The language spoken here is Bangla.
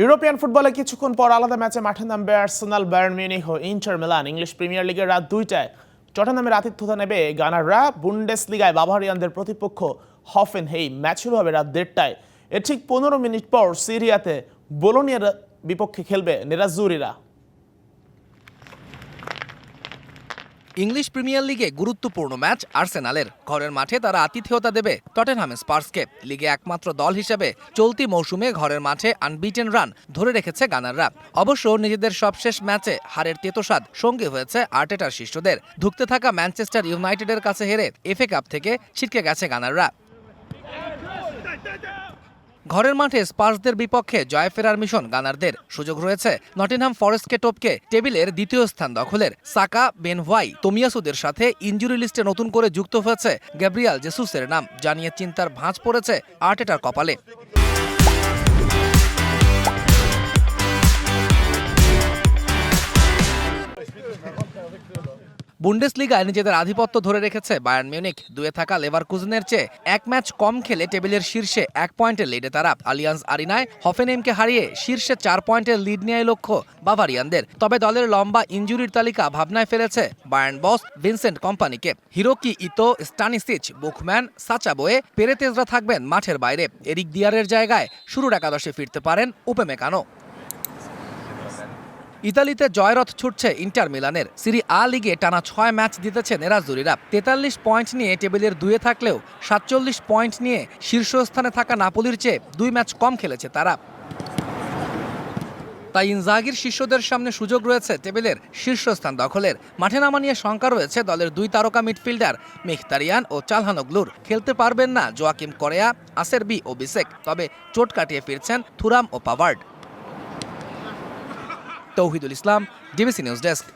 ইউরোপিয়ান ফুটবলে কিছুক্ষণ পর আলাদা ম্যাচে মাঠে নামবে আর্সেনাল, বায়ার্ন মিউনিখ ও ইন্টার মিলান। ইংলিশ প্রিমিয়ার লিগের রাত দুইটায় টটেনহামের আতিথ্যতা নেবে গানাররা। বুন্ডেস লিগায় বাভারিয়ানদের প্রতিপক্ষ হফেন হেই ম্যাচ শুরু হবে রাত দেড়টায়। এর ঠিক পনেরো মিনিট পর সিরিয়াতে বোলোনিয়ার বিপক্ষে খেলবে নেরাজুরিরা ইংলিশ প্রিমিয়ার লিগে গুরুত্বপূর্ণ ম্যাচ আর্সেনালের। ঘরের মাঠে তারা আতিথেয়তা দেবে টটেনহাম স্পার্সকে। লিগে একমাত্র দল হিসেবে চলতি মৌসুমে ঘরের মাঠে আনবিটেন রান ধরে রেখেছে গানাররা। অবশ্য নিজেদের সবশেষ ম্যাচে হারের তেতোসাদ সঙ্গী হয়েছে আর্টেটার শিষ্যদের। ধুঁকতে থাকা ম্যানচেস্টার ইউনাইটেডের কাছে হেরে এফএ কাপ থেকে ছিটকে গেছে গানাররা। ঘরের মাঠে স্পার্সদের বিপক্ষে জয় ফেরার মিশন গানারদের সুযোগ রয়েছে। নটিনহাম ফরেস্টকে টপকে টেবিলের দ্বিতীয় স্থান দখলের সাকা বেন হোয়াই তোমিয়াসুদের সাথে ইঞ্জুরি লিস্টে নতুন করে যুক্ত হয়েছে গ্যাব্রিয়াল জেসুসের নাম জানিয়ে চিন্তার ভাঁজ পড়েছে আর্টেটার কপালে। বুন্ডেসলিগায় নিজেদের আধিপত্য ধরে রেখেছে বায়ার্ন মিউনিক দুয়ে থাকা লেভারকুজেনের চেয়ে এক ম্যাচ কম খেলে টেবিলের শীর্ষে এক পয়েন্টের লিডে তারা। আলিয়ান্স আরিনায় হফেনএমকে হারিয়ে শীর্ষে চার পয়েন্টের লিড নেয় লক্ষ্য বাভারিয়ানদের। তবে দলের লম্বা ইঞ্জুরির তালিকা ভাবনায় ফেলেছে বায়ার্ন বস ভিনসেন্ট কোম্পানিকে। Hiroki Ito, Stanisic, Buchmann Sacha Boey পেরেতেজরা থাকবেন মাঠের বাইরে। এরিক দিয়ারের জায়গায় শুরুর একাদশে ফিরতে পারেন উপেমেকানো। ইতালিতে জয়রথ ছুটছে ইন্টার মিলানের। সিরি আ লিগে টানা ছয় ম্যাচ জিতেছে নেরাজুরিরা তেতাল্লিশ পয়েন্ট নিয়ে টেবিলের দুয়ে থাকলেও সাতচল্লিশ পয়েন্ট নিয়ে শীর্ষস্থানে থাকা নাপোলির চেয়ে দুই ম্যাচ কম খেলেছে তারা। তাই ইনজাগির শিষ্যদের সামনে সুযোগ রয়েছে টেবিলের শীর্ষস্থান দখলের। মাঠে নামা নিয়ে শঙ্কা রয়েছে দলের দুই তারকা মিডফিল্ডার মিখতারিয়ান ও চালহানগলুর। খেলতে পারবেন না জোয়াকিম করেয়া, আসেরবি ও বিসেক। তবে চোট কাটিয়ে ফিরছেন থুরাম ও Pavard Touhidul Islam DBC news desk.